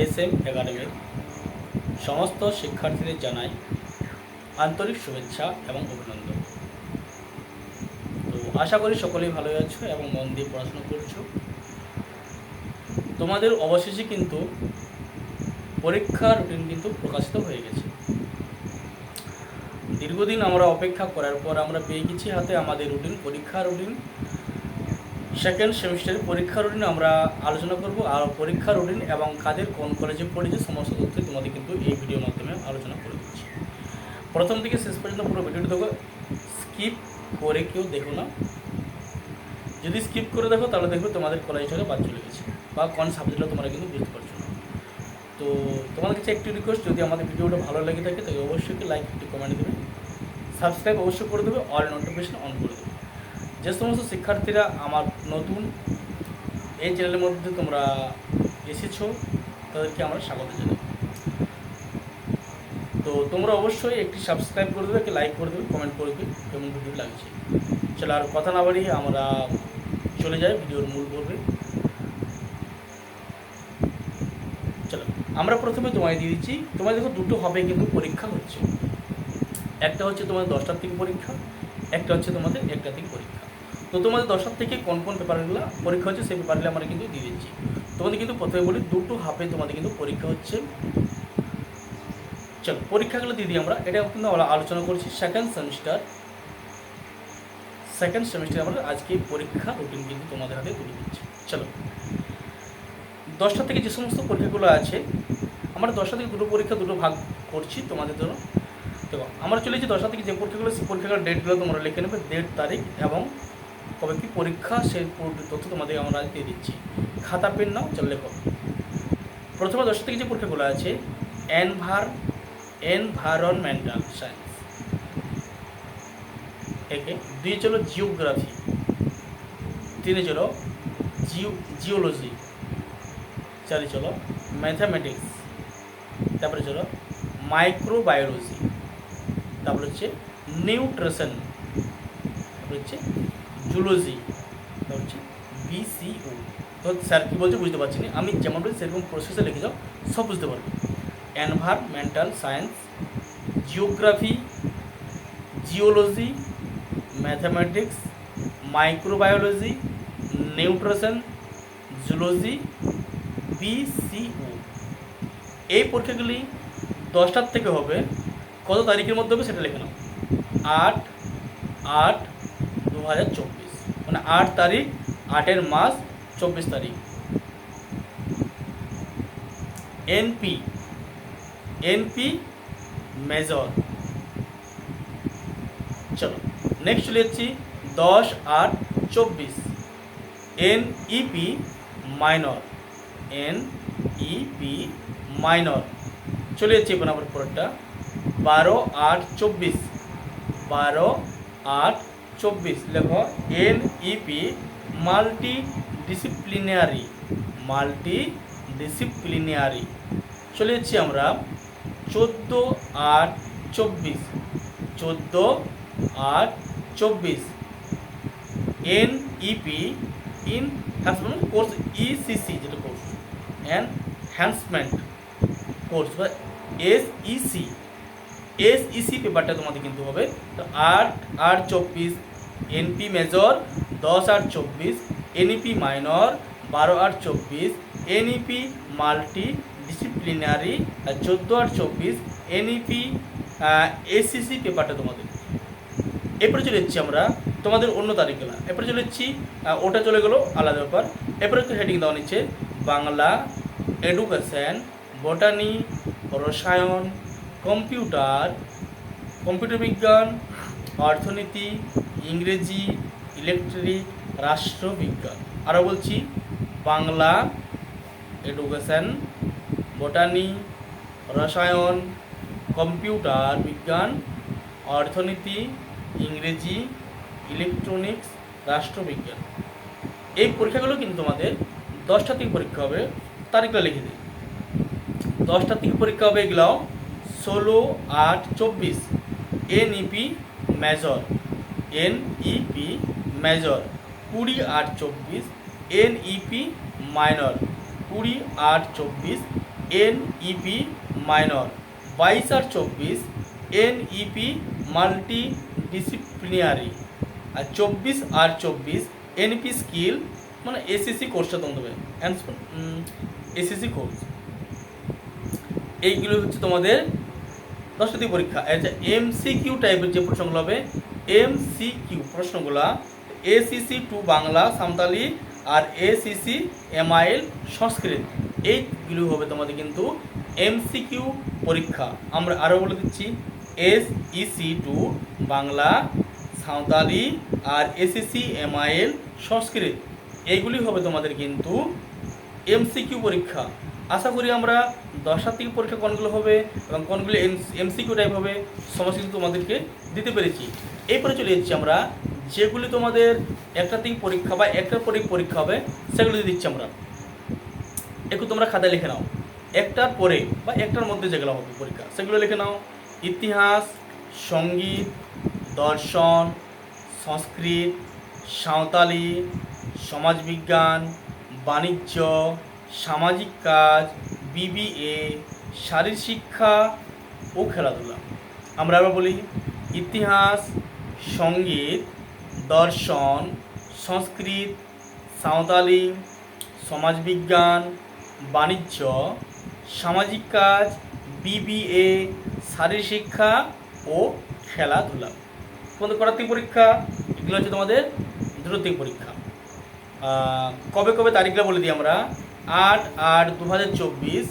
S M একাডেমির সমস্ত শিক্ষার্থীদের জানাই আন্তরিক শুভেচ্ছা এবং অভিনন্দন। তো আশা করি সকলেই ভালো আছো এবং মন দিয়ে পড়াশোনা করছ। তোমাদের অবশেষে কিন্তু পরীক্ষার রুটিন কিন্তু প্রকাশিত হয়ে গেছে। দীর্ঘদিন আমরা অপেক্ষা করার পর আমরা পেয়ে গেছি হাতে আমাদের রুটিন পরীক্ষা রুটিন সেকেন্ড সেমিস্টারের পরীক্ষা রুটিন আমরা আলোচনা করব আর পরীক্ষা রুটিন এবং কাদের কোন কলেজে পড়েছে সমস্ত তথ্য তোমাদের কিন্তু এই ভিডিওর মাধ্যমে আলোচনা করে দিচ্ছি। প্রথম থেকে শেষ পর্যন্ত পুরো ভিডিওটি দেখো স্কিপ করে কেউ দেখো না। যদি স্কিপ করে দেখো, তাহলে দেখবে তোমাদের কলেজটাকে বাদ চলে গেছে বা কোন সাবজেক্টটা তোমরা কিন্তু বুঝতে পারছ না। তো তোমাদের কাছে একটি রিকোয়েস্ট যদি আমাদের ভিডিওটা ভালো লেগে থাকে, তাহলে অবশ্যই লাইক একটি কমেন্ট দেবে। সাবস্ক্রাইব অবশ্যই করে দেবে অল নোটিফিকেশন অন করে দেবে। যে সমস্ত শিক্ষার্থীরা আমার নতুন এই চ্যানেলের মধ্যে তোমরা এসেছ, তাদেরকে আমরা স্বাগত জানাই। তো তোমরা অবশ্যই একটি সাবস্ক্রাইব করে দেবে, একটি লাইক করে দেবে কমেন্ট করে দেবে, কেমন ভিডিও লাগছে। চলো আর কথা না বাড়িয়ে আমরা চলে যাই ভিডিওর মূল পর্বে। চলো, আমরা প্রথমে তোমায় দিয়ে দিচ্ছি, তোমায় দেখো দুটো হবে কিন্তু পরীক্ষা হচ্ছে। একটা হচ্ছে তোমাদের দশটার থেকে পরীক্ষা, একটা হচ্ছে তোমাদের একটা থেকে পরীক্ষা। তো তোমাদের দশটার থেকে কোন কোন পেপারগুলো পরীক্ষা হচ্ছে, সেই পেপারগুলো আমরা কিন্তু দিয়ে দিচ্ছি। তোমাদের কিন্তু প্রথমে বলি, দুটো হাফে তোমাদের কিন্তু পরীক্ষা হচ্ছে। চলো, পরীক্ষাগুলো দিয়ে দিই আমরা। এটা কিন্তু আমরা আলোচনা করছি সেকেন্ড সেমিস্টার সেকেন্ড সেমিস্টার আমরা আজকে পরীক্ষা রুটিন কিন্তু তোমাদের হাতে তুলে দিচ্ছি। চলো, দশটা থেকে যে সমস্ত পরীক্ষাগুলো আছে, আমরা দশটা থেকে দুটো পরীক্ষা, দুটো ভাগ করছি তোমাদের জন্য। দেখো, আমরা চলেছি দশটা থেকে যে পরীক্ষাগুলো, সেই পরীক্ষাগুলোর ডেটগুলো তোমরা লিখে নেবে ডেট তারিখ এবং কবে কি পরীক্ষা সেই তথ্য তোমাদের আমরা দিয়ে দিচ্ছি। খাতা, পেন নাও, চল লেখো। প্রথমে দশটা থেকে যে পরীক্ষাগুলো আছে, এনভার এনভায়রনমেন্টাল সায়েন্স। একে দুই চলো জিওগ্রাফি, তিনে চলো জিও, জিওলজি, চারি চলো ম্যাথামেটিক্স, তারপরে চলো মাইক্রোবায়োলজি, তারপরে হচ্ছে নিউট্রিশন, তারপরে হচ্ছে জুলজি হচ্ছে বিসিও তো স্যার কী বলছে বুঝতে পারছি না। আমি যেমন বলছি, সেরকম প্রসেসে লিখে যাও সব বুঝতে পারবে। Environmental science geography geology mathematics microbiology nutrition zoology বিসিও এই পরীক্ষাগুলি দশটার থেকে হবে। কত তারিখের মধ্যে হবে সেটা লেখে নাও। আট আট দু হাজার চব্বিশ। মানে আট তারিখ, আটের মাস, চব্বিশ তারিখ। এনপি এনপি মেজর চলো নেক্সট চলে যাচ্ছি, দশ আট চব্বিশ। N EP minor N EP minor চলে যাচ্ছি এখন আবার পরেরটা। বারো আট চব্বিশ। বারো আট চব্বিশ, লেখো N EP multidisciplinary multidisciplinary চলে যাচ্ছি আমরা চোদ্দ আট চব্বিশ, চোদ্দ আট চব্বিশ। N EP enhancement course ECC যেটা কোর্স এনহ্যান্সমেন্ট কোর্স বা এস ইসি এস ইসি পেপারটা তোমাদের কিন্তু হবে, তো আট আট, চব্বিশ এনপি মেজর দশ আট চব্বিশ এনইপি মাইনর বারো আট চব্বিশ এনইপি মাল্টি ডিসিপ্লিনারি চোদ্দ আট চব্বিশ এনইপি এসিসি পেপারটা তোমাদের। এরপরে চলে যাচ্ছি আমরা তোমাদের অন্য তারিখগুলো। এরপরে চলে যাচ্ছি ওটা চলে গেলো আলাদা ব্যাপার। এরপরে একটু হেডিং দেওয়া নিচ্ছে বাংলা এডুকেশন বটানি রসায়ন কম্পিউটার কম্পিউটার বিজ্ঞান, অর্থনীতি ইংরেজি ইলেকট্রিক রাষ্ট্রবিজ্ঞান আরও বলছি, বাংলা এডুকেশন, বটানি, রসায়ন, কম্পিউটার বিজ্ঞান, অর্থনীতি, ইংরেজি ইলেকট্রনিক্স রাষ্ট্রবিজ্ঞান এই পরীক্ষাগুলো কিন্তু তোমাদের দশটা থেকে পরীক্ষা হবে তারিখটা লিখে দিই। দশটা থেকে পরীক্ষা হবে এগুলো ষোলো আট চব্বিশ এনইপি মেজর এনইপি মেজর কুড়ি আট চব্বিশ এনইপি মাইনর কুড়ি আট চব্বিশ এন ইপি মাইনর বাইশ আর চব্বিশ এন ইপি মাল্টি ডিসিপ্লিনারি আর চব্বিশ আর চব্বিশ এনপি স্কিল মানে এসিসি কোর্সটা তোমাদের দেবে। এসিসি কোর্স এইগুলো হচ্ছে তোমাদের দশটি পরীক্ষা। আচ্ছা এমসিকিউ টাইপের যে প্রশ্নগুলো হবে এমসিকিউ প্রশ্নগুলো এসিসি টু বাংলা, সাঁওতালি আর এসিসি এমআইএল সংস্কৃত। এইগুলো হবে তোমাদের কিন্তু এমসিকিউ পরীক্ষা। আমরা আরও বলে দিচ্ছি S EC two Bangla, Santhali আর এসিসি এমআইএল সংস্কৃত। এইগুলি হবে তোমাদের কিন্তু এমসিকিউ পরীক্ষা। আশা করি আমরা দশটার থেকে পরীক্ষা কোনগুলো হবে এবং কোনগুলো এমসিকিউ টাইপ হবে সমস্ত কিন্তু তোমাদেরকে দিতে পেরেছি। এরপরে চলে যাচ্ছি আমরা, যেগুলি তোমাদের একটা থেকে পরীক্ষা বা একটার পরে পরীক্ষা হবে, সেগুলো দিচ্ছি আমরা। একটু তোমরা খাতায় লিখে নাও। একটার পরে বা একটার মধ্যে যেগুলো হবে পরীক্ষা, সেগুলো লিখে নাও। ইতিহাস, সংগীত, দর্শন, সংস্কৃত, সাঁওতালি, সমাজবিজ্ঞান, বাণিজ্য সামাজিক কাজ বিবিএ শারীর শিক্ষা ও খেলাধুলা। আমরা আবার বলি ইতিহাস, সংগীত, দর্শন, সংস্কৃত, সাঁওতালি, সমাজবিজ্ঞান, বাণিজ্য, সামাজিক কাজ বিবিএ শারীর শিক্ষা ও খেলাধুলা। তোমাদের করার পরীক্ষা, এগুলো হচ্ছে তোমাদের দ্রুতিক পরীক্ষা। কবে কবে তারিখগুলো বলে দিই আমরা? আট আট দু হাজার চব্বিশ,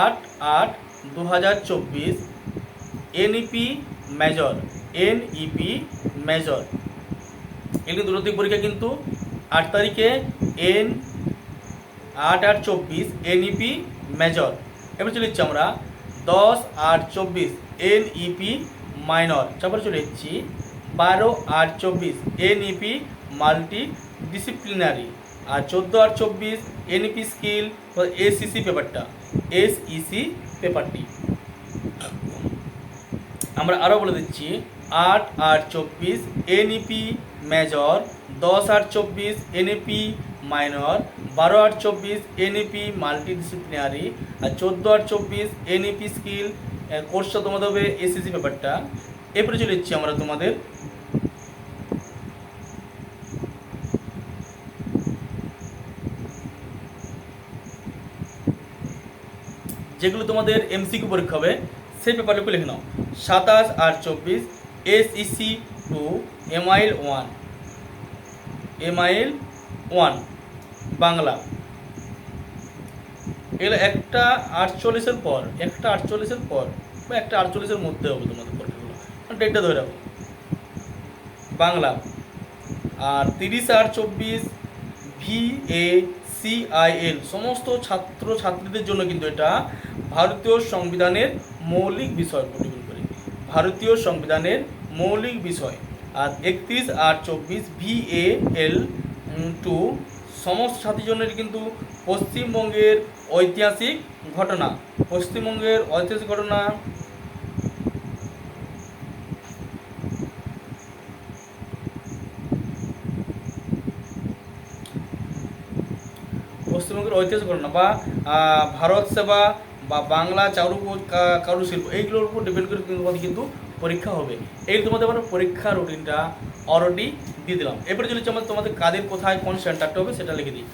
আট আট দু হাজার চব্বিশ এনইপি মেজর এনইপি মেজর এগুলি দূরত্বিক পরীক্ষা কিন্তু আট তারিখে এন আট আট চব্বিশ এনইপি মেজর এবার চলে যাচ্ছি আমরা দশ আট চব্বিশ এনইপি মাইনর তারপরে চলে যাচ্ছি বারো আট চব্বিশ এনইপি মাল্টি ডিসিপ্লিনারি আর চোদ্দ আর চব্বিশ এনইপি স্কিল এসিসি পেপারটা এসইসি পেপারটি আমরা আরও বলে দিচ্ছি, আট আট চব্বিশ এনইপি মেজর দশ আট চব্বিশ এনইপি মাইনর বারো আট চব্বিশ এনইপি মাল্টিডিসিপ্লিনারি আর চোদ্দ আট চব্বিশ এনইপি স্কিল কোর্সটা তোমাদের হবে এসিসি পেপারটা এরপরে চলে যাচ্ছি আমরা তোমাদের যেগুলো তোমাদের এমসিকিউ পরীক্ষা হবে, সেই পেপারগুলো লিখে নাও। সাতাশ আর চব্বিশ SEC two MIL one MIL one Bangla. এগুলো একটা আটচল্লিশের পর, একটা আটচল্লিশের পর, বা একটা আটচল্লিশের মধ্যে হবে তোমাদের পরীক্ষাগুলো। ডেটটা ধরে রাখো। বাংলা। আর তিরিশ আর চব্বিশ ভি এ সিআইএল সমস্ত ছাত্র ছাত্রীদের জন্য কিন্তু এটা ভারতীয় সংবিধানের মৌলিক বিষয় প্রতিগুলো করে। ভারতীয় সংবিধানের মৌলিক বিষয়। আর একত্রিশ আর চব্বিশ ভি এ এল টু সমস্ত ছাত্রীর জন্য কিন্তু পশ্চিমবঙ্গের ঐতিহাসিক ঘটনা। পশ্চিমবঙ্গের ঐতিহাসিক ঘটনা ঘটনা বা ভারত সেবা বা বাংলা কা- কারুশিল্প এইগুলোর উপর ডিপেন্ড করে তোমাদের কিন্তু পরীক্ষা হবে। এই তোমাদের আমরা পরীক্ষা রুটিনটা অলরেডি দিয়ে দিলাম। এরপরে চলেছে আমাদের তোমাদের কাদের কোথায় কোন সেন্টারটা হবে সেটা লিখে দিই।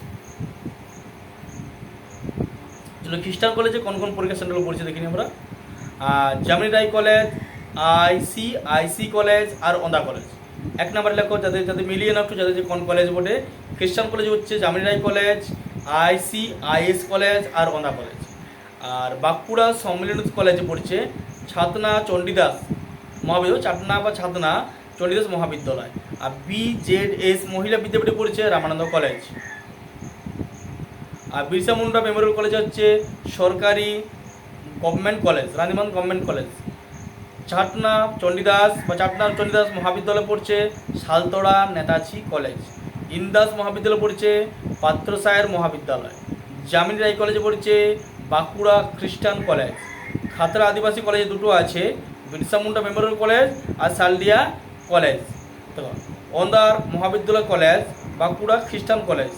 চলো খ্রিস্টান কলেজে কোন কোন পরীক্ষা সেন্টারগুলো পড়ছে দেখিনি আমরা? Jamini Roy college IC IC college আর ওন্দা কলেজ এক নাম্বার লেখো, যাদের যাদের মিলিয়ে একটু, যাদের যে কোন কলেজ বটে। খ্রিস্টান কলেজ হচ্ছে Jamini Roy college IC IS college R Onda college. আর বাঁকুড়া সম্মিলনী কলেজে পড়ছে ছাতনা চণ্ডীদাস মহাবিদ্যালয় চাটনা বা ছাতনা চণ্ডীদাস মহাবিদ্যালয়। আর বিজেড এস মহিলা বিদ্যাপীঠে পড়ছে রামানন্দ কলেজ। আর বিরসা মুন্ডা মেমোরিয়াল কলেজ হচ্ছে সরকারি government college, Ranibandh government college. Chatna Chandidas বা চাটনা চণ্ডীদাস মহাবিদ্যালয় পড়ছে শালতোড়া নেতাজি কলেজ। ইন্দাস মহাবিদ্যালয় পড়ছে পাত্রসায়ের মহাবিদ্যালয়। জামিনী রায় কলেজে পড়ছে বাঁকুড়া খ্রিস্টান কলেজ। খাতড়া আদিবাসী কলেজে দুটো আছে, বিরসা মুন্ডা মেমোরিয়াল কলেজ আর সালডিয়া কলেজ। তো Onda Mahavidyalaya college, Bankura Christian college.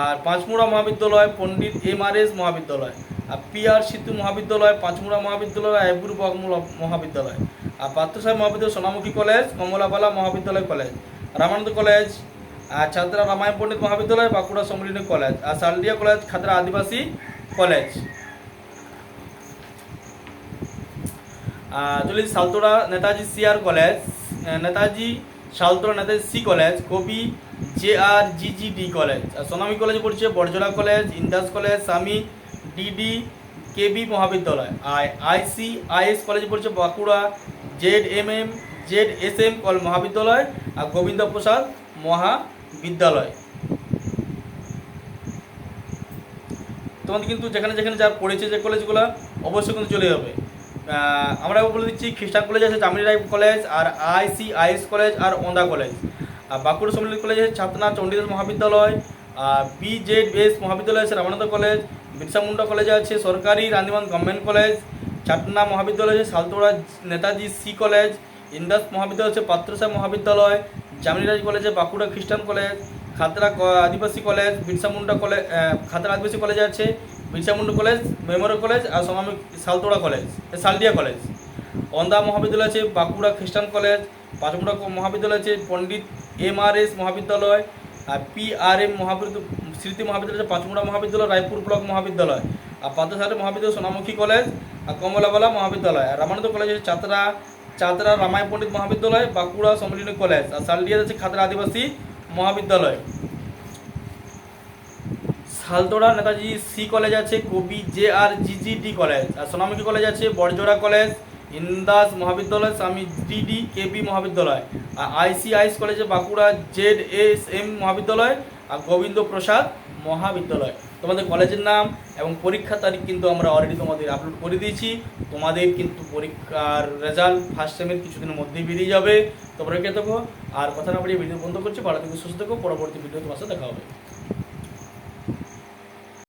আর Panchmura Mahavidyalaya Pandit M R S Mahavidyalaya. আর পি আর সিদ্ধু মহাবিদ্যালয়, পাঁচমুড়া মহাবিদ্যালয় আইপুর বাগমুলা মহাবিদ্যালয়। আর Patrasayer Mahavidyalaya Sonamukhi college Kamalabala Mahavidyalaya college. Ramananda college Chhatra Ramayan Pandit Mahavidyalaya, Bankura Sammilani college আর Saldiha college Khatra Adivasi college. চলে Saltora Netaji CR college Netaji Saltora Netaji C college, Kabi J R G G D college. আর সোনামী college পড়ছে Barjora college, Indas college, Swami DD KB Mahavidyalaya. R IC is college পড়ছে Bankura, Z M M, Z S M call Mahavidyalaya আর গোবিন্দ প্রসাদ মহাবিদ্যালয় তোমাদের কিন্তু যেখানে যেখানে যা পড়েছে যে কলেজগুলো, অবশ্যই কিন্তু চলে যাবে। আমরা বলে দিচ্ছি খ্রিস্টান কলেজ আছে, চামড়ি রায় কলেজ, আর আইসি আইএস কলেজ, আর ওন্দা কলেজ। আর বাঁকুড়া সম্মিলিত কলেজ আছে, ছাতনা চণ্ডীদাস মহাবিদ্যালয়। আর বিজেড এস মহাবিদ্যালয় আছে, রামানন্দ কলেজ। বিরসা মুন্ডা কলেজ আছে, সরকারি রান্দিমান গভর্নমেন্ট কলেজ। ছাতনা মহাবিদ্যালয় আছে, সালতোড়া নেতাজি সি কলেজ। ইন্দাস মহাবিদ্যালয় হচ্ছে পাত্রসাহেব মহাবিদ্যালয় জামিনীরাজ কলেজে Bankura Christian college Khatra Adivasi college Birsa Munda college Khatra Adivasi college আছে Birsa Munda college memorial college আর সমামি সালতোড়া কলেজ এ, সালডিয়া কলেজ। অন্দা মহাবিদ্যালয় আছে বাঁকুড়া খ্রিস্টান কলেজ পাঁচমুড়া মহাবিদ্যালয় আছে Pandit M R S Mahavidyalaya আর P R M Mahavidyalaya Smriti Mahavidyalaya আছে Panchmura Mahavidyalaya Raipur block Mahavidyalaya. আর পাত্রসাহেব Mahavidyalaya Sonamukhi college আর কমলাবালা মহাবিদ্যালয়। আর Ramananda college আছে চাতরা চাতরা রামায়ণ পণ্ডিত মহাবিদ্যালয়, বাঁকুড়া সম্মিলনী কলেজ। আর সালডিয়া আছে খাতড়া আদিবাসী মহাবিদ্যালয়। সালতোড়া নেতাজি সি কলেজ আছে, Kabi J R GGD college. আর সোনামুখী কলেজ আছে, বড়জোড়া কলেজ, ইন্দাস মহাবিদ্যালয়, স্বামী ডিডি কেবি মহাবিদ্যালয়। আর আইসিআইএস কলেজে Bankura Z S M Mahavidyalaya, আর গোবিন্দ প্রসাদ মহাবিদ্যালয়। তোমাদের কলেজের নাম এবং পরীক্ষা তারিখ কিন্তু আমরা অলরেডি তোমাদের আপলোড করে দিয়েছি। তোমাদের কিন্তু পরীক্ষার রেজাল্ট ফার্স্ট সেমের কিছুদিনের মধ্যেই বেরিয়ে যাবে। তোমরা কে দেখো আর কথা না বাড়িয়ে ভিডিও বন্ধ করছি। ভালো থেকে, সুস্থ থেকো। পরবর্তী ভিডিও তোমার সাথে দেখা হবে।